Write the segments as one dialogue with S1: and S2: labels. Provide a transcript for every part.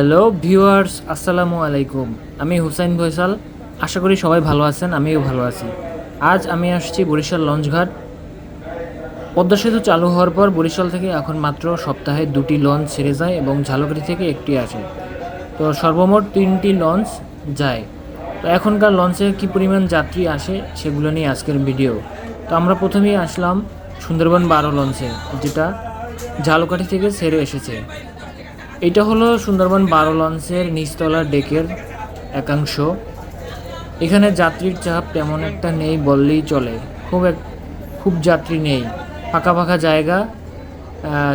S1: Hello viewers আসসালামু আলাইকুম। আমি হুসাইন ফয়সাল আশা করি সবাই ভালো আছেন, আমিও ভালো আছি। আজ আমি আসছি বরিশাল লঞ্চঘাট। পদ্মা সেতু চালু হওয়ার পর বরিশাল থেকে এখন মাত্র সপ্তাহে দুটি লঞ্চ ছেড়ে যায় এবং ঝালকাঠি থেকে একটি আসে। তো সর্বমোট তিনটি লঞ্চ যায়। তো এখনকার লঞ্চে কী পরিমাণ যাত্রী আসে সেগুলো নিয়ে আজকের ভিডিও। তো আমরা প্রথমেই আসলাম সুন্দরবন বারো লঞ্চে, যেটা ঝালকাঠি থেকে ছেড়ে এসেছে। এটা হলো সুন্দরবন বারো লঞ্চের নিচতলা ডেকের একাংশ। এখানে যাত্রীর চাপ তেমন একটা নেই বললেই চলে। খুব এক খুব যাত্রী নেই। ফাঁকা ফাঁকা জায়গা।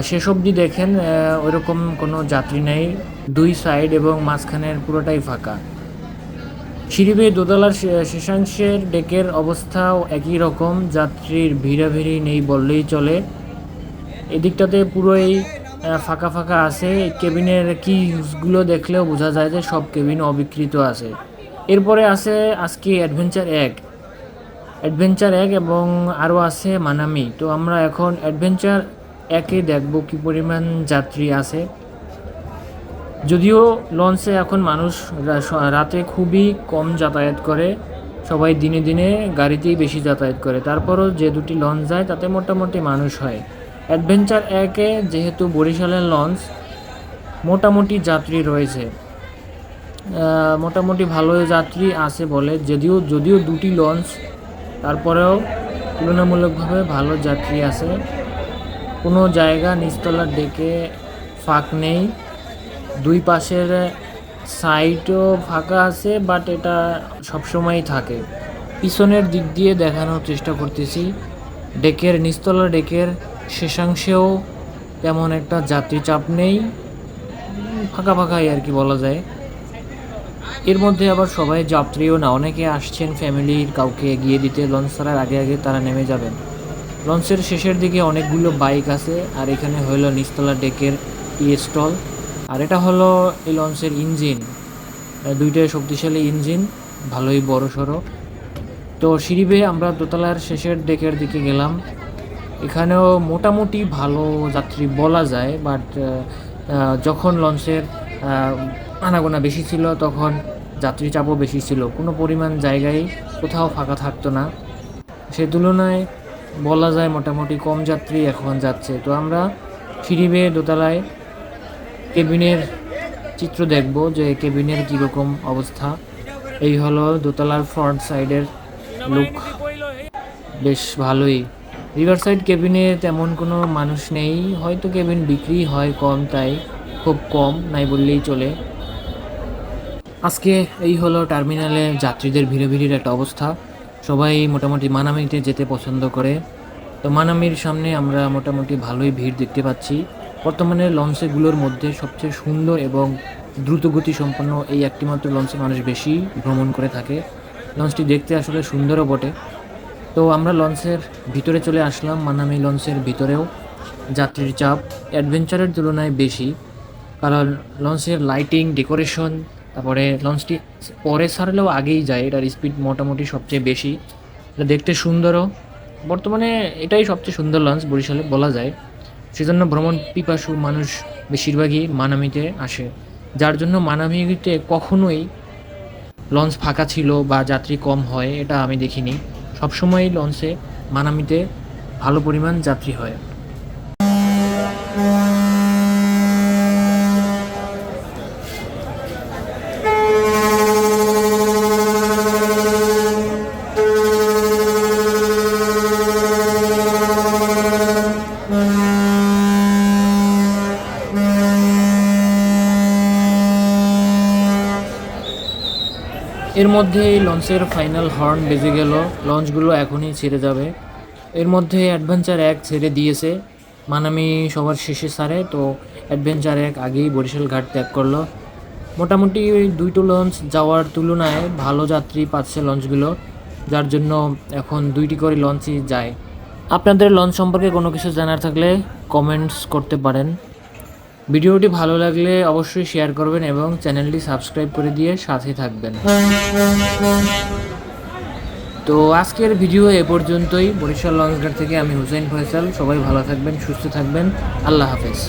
S1: শেষ অবধি দেখেন ওইরকম কোনো যাত্রী নেই। দুই সাইড এবং মাঝখানের পুরোটাই ফাঁকা। সিঁড়ি দোতলার শেষাংশের ডেকের অবস্থাও একই রকম। যাত্রীর ভিড়াভিড়ি নেই বললেই চলে। এদিকটাতে পুরোই ফাঁকা ফাঁকা আছে। কেবিনের কিগুলো দেখলেও বোঝা যায় যে সব কেবিন অবিকৃত আছে। এরপরে আছে আজকে অ্যাডভেঞ্চার এক। অ্যাডভেঞ্চার এক এবং আরও আছে মানামি। তো আমরা এখন অ্যাডভেঞ্চার একে দেখব কি পরিমাণ যাত্রী আছে। যদিও লঞ্চে এখন মানুষ রাতে খুবই কম যাতায়াত করে। সবাই দিনে দিনে গাড়িতেই বেশি যাতায়াত করে। তারপরও যে দুটি লঞ্চ যায়, তাতে মোটামুটি মানুষ হয়। অ্যাডভেঞ্চার একে যেহেতু বরিশালের লঞ্চ, মোটামুটি যাত্রী রয়েছে। মোটামুটি ভালো যাত্রী আছে বলে, যদিও যদিও দুটি লঞ্চ, তারপরেও তুলনামূলকভাবে ভালো যাত্রী আছে। কোনো জায়গা নিচতলার ডেকে ফাঁক নেই। দুই পাশের সাইডও ফাঁকা আছে বাট এটা সবসময়ই থাকে। পিছনের দিক দিয়ে দেখানোর চেষ্টা করতেছি। ডেকের, নিচতলা ডেকের শেষাংশেও তেমন একটা যাত্রী চাপ নেই। ফাঁকা ফাঁকাই আর কি বলা যায়। এর মধ্যে আবার সবাই যাত্রীও না, অনেকে আসছেন ফ্যামিলির কাউকে এগিয়ে দিতে। লঞ্চ ছাড়ার আগে আগে তারা নেমে যাবেন। লঞ্চের শেষের দিকে অনেকগুলো বাইক আছে, আর এখানে হলো নিচতলা ডেকের টি স্টল। আর এটা হলো এই লঞ্চের ইঞ্জিন। দুইটাই শক্তিশালী ইঞ্জিন, ভালোই বড় সড়ো তো সিঁড়ি আমরা দোতলার শেষের ডেকের দিকে গেলাম। এখানেও মোটামুটি ভালো যাত্রী বলা যায় বাট যখন লঞ্চের আনাগোনা বেশি ছিল, তখন যাত্রী চাপও বেশি ছিল। কোনো পরিমাণ জায়গায় কোথাও ফাঁকা থাকতো না। সে তুলনায় বলা যায় মোটামুটি কম যাত্রী এখন যাচ্ছে। তো আমরা সিঁড়ি বেয়ে দোতলায় কেবিনের চিত্র দেখব যে কেবিনের কীরকম অবস্থা। এই হলো দোতলার ফ্রন্ট সাইডের লুক। বেশ ভালোই। রিভার সাইড কেবিনে তেমন কোনো মানুষ নেই। হয়তো কেবিন বিক্রি হয় কম তাই, খুব কম নাই বললেই চলে। আজকে এই হলো টার্মিনালে যাত্রীদের ভিড়ে ভিড়ির একটা অবস্থা। সবাই মোটামুটি মানামিতে যেতে পছন্দ করে। তো মানামির সামনে আমরা মোটামুটি ভালোই ভিড় দেখতে পাচ্ছি। বর্তমানে লঞ্চেগুলোর মধ্যে সবচেয়ে সুন্দর এবং দ্রুতগতি সম্পন্ন এই একটিমাত্র লঞ্চে মানুষ বেশি ভ্রমণ করে থাকে। লঞ্চটি দেখতে আসলে সুন্দরও বটে। তো আমরা লঞ্চের ভিতরে চলে আসলাম। মানামি লঞ্চের ভিতরেও যাত্রীর চাপ অ্যাডভেঞ্চারের তুলনায় বেশি। কারণ লঞ্চের লাইটিং, ডেকোরেশন, তারপরে লঞ্চটি পরে ছাড়লেও আগেই যায়, এটার স্পিড মোটামুটি সবচেয়ে বেশি। এটা দেখতে সুন্দরও। বর্তমানে এটাই সবচেয়ে সুন্দর লঞ্চ বরিশালে বলা যায়। সেজন্য ভ্রমণ পিপাসু মানুষ বেশিরভাগই মানামিতে আসে। যার জন্য মানামিতে কখনোই লঞ্চ ফাঁকা ছিল বা যাত্রী কম হয়, এটা আমি দেখিনি। সবসময় লঞ্চে মানামিতে ভালো পরিমাণ যাত্রী হয়। এর মধ্যে লঞ্চের ফাইনাল হর্ন বেজে গেল। লঞ্চগুলো এখনই ছেড়ে যাবে। এর মধ্যে অ্যাডভেঞ্চার এক ছেড়ে দিয়েছে। মানামি সবার শেষে সারে, তো অ্যাডভেঞ্চার এক আগেই বরিশাল ঘাট ত্যাগ করল। মোটামুটি ওই দুইটো লঞ্চ যাওয়ার তুলনায় ভালো যাত্রী পাচ্ছে লঞ্চগুলো, যার জন্য এখন দুইটি করে লঞ্চই যায়। আপনাদের লঞ্চ সম্পর্কে কোনো কিছু জানার থাকলে কমেন্টস করতে পারেন। ভিডিওটি ভালো লাগলে অবশ্যই শেয়ার করবেন এবং চ্যানেলটি সাবস্ক্রাইব করে দিয়ে সাথে থাকবেন। তো আজকের ভিডিও এ পর্যন্তই। বরিশাল লঞ্চঘাট থেকে আমি হুসেন ফয়সাল। সবাই ভালো থাকবেন, সুস্থ থাকবেন। আল্লাহ হাফেজ।